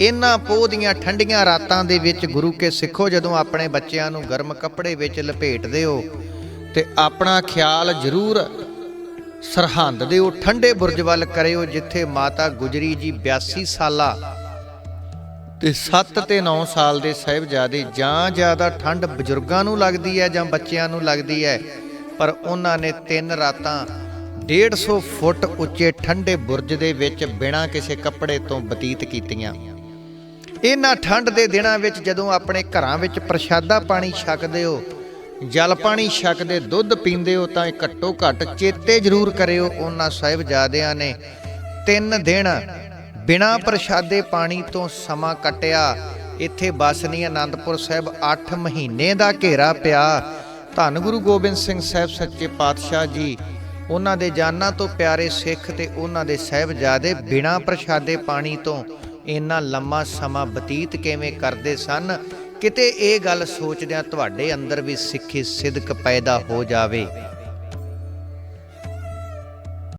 ਇਹਨਾਂ ਪੋਹ ਦੀਆਂ ਠੰਡੀਆਂ ਰਾਤਾਂ ਦੇ ਵਿੱਚ ਗੁਰੂ ਕੇ ਸਿੱਖੋ ਜਦੋਂ ਆਪਣੇ ਬੱਚਿਆਂ ਨੂੰ ਗਰਮ ਕੱਪੜੇ ਵਿੱਚ ਲਪੇਟਦੇ ਹੋ ਤੇ ਆਪਣਾ ਖਿਆਲ ਜ਼ਰੂਰ ਸਰਹੰਦ ਦੇ ਉਹ ਠੰਡੇ ਬੁਰਜ ਵੱਲ ਕਰਿਓ ਜਿੱਥੇ ਮਾਤਾ ਗੁਜਰੀ ਜੀ 82 ਸਾਲਾ ਤੇ 7 ਤੇ 9 ਸਾਲ ਦੇ ਸਾਹਿਬਜ਼ਾਦੇ ਜਾਂ ਜ਼ਿਆਦਾ ਠੰਡ ਬਜ਼ੁਰਗਾਂ ਨੂੰ ਲੱਗਦੀ ਹੈ ਜਾਂ ਬੱਚਿਆਂ ਨੂੰ ਲੱਗਦੀ ਹੈ, ਪਰ ਉਹਨਾਂ ਨੇ ਤਿੰਨ ਰਾਤਾਂ 150 ਫੁੱਟ ਉੱਚੇ ਠੰਡੇ ਬੁਰਜ ਦੇ ਵਿੱਚ ਬਿਨਾਂ ਕਿਸੇ ਕੱਪੜੇ ਤੋਂ ਬਤੀਤ ਕੀਤੀਆਂ। ਇਹਨਾਂ ਠੰਡ ਦੇ ਦਿਨਾਂ ਵਿੱਚ ਜਦੋਂ ਆਪਣੇ ਘਰਾਂ ਵਿੱਚ ਪ੍ਰਸ਼ਾਦਾ ਪਾਣੀ ਛਕਦੇ ਹੋ, ਜਲ ਪਾਣੀ ਛਕਦੇ, ਦੁੱਧ ਪੀਂਦੇ ਹੋ, ਤਾਂ ਘੱਟੋ ਘੱਟ ਚੇਤੇ ਜ਼ਰੂਰ ਕਰਿਓ ਉਹਨਾਂ ਸਾਹਿਬਜ਼ਾਦਿਆਂ ਨੇ। ਤਿੰਨ ਦਿਨ ਬਿਨਾਂ ਪ੍ਰਸ਼ਾਦੇ ਪਾਣੀ ਤੋਂ ਸਮਾਂ ਕੱਟਿਆ। ਇੱਥੇ ਬਸ ਨਹੀਂ ਆਨੰਦਪੁਰ ਸਾਹਿਬ 8 ਮਹੀਨੇ ਦਾ ਘੇਰਾ ਪਿਆ। ਧੰਨ ਗੁਰੂ ਗੋਬਿੰਦ ਸਿੰਘ ਸਾਹਿਬ ਸੱਚੇ ਪਾਤਸ਼ਾਹ ਜੀ, ਉਹਨਾਂ ਦੇ ਜਾਨਾਂ ਤੋਂ ਪਿਆਰੇ ਸਿੱਖ ਤੇ ਉਹਨਾਂ ਦੇ ਸਾਹਿਬਜ਼ਾਦੇ ਬਿਨਾਂ ਪ੍ਰਸ਼ਾਦੇ ਪਾਣੀ ਤੋਂ ਇੰਨਾ ਲੰਮਾ ਸਮਾਂ ਬਤੀਤ ਕਿਵੇਂ ਕਰਦੇ ਸਨ? ਕਿਤੇ ਇਹ ਗੱਲ ਸੋਚਦਿਆਂ ਤੁਹਾਡੇ ਅੰਦਰ ਵੀ ਸਿੱਖੀ ਸਿਦਕ ਪੈਦਾ ਹੋ ਜਾਵੇ।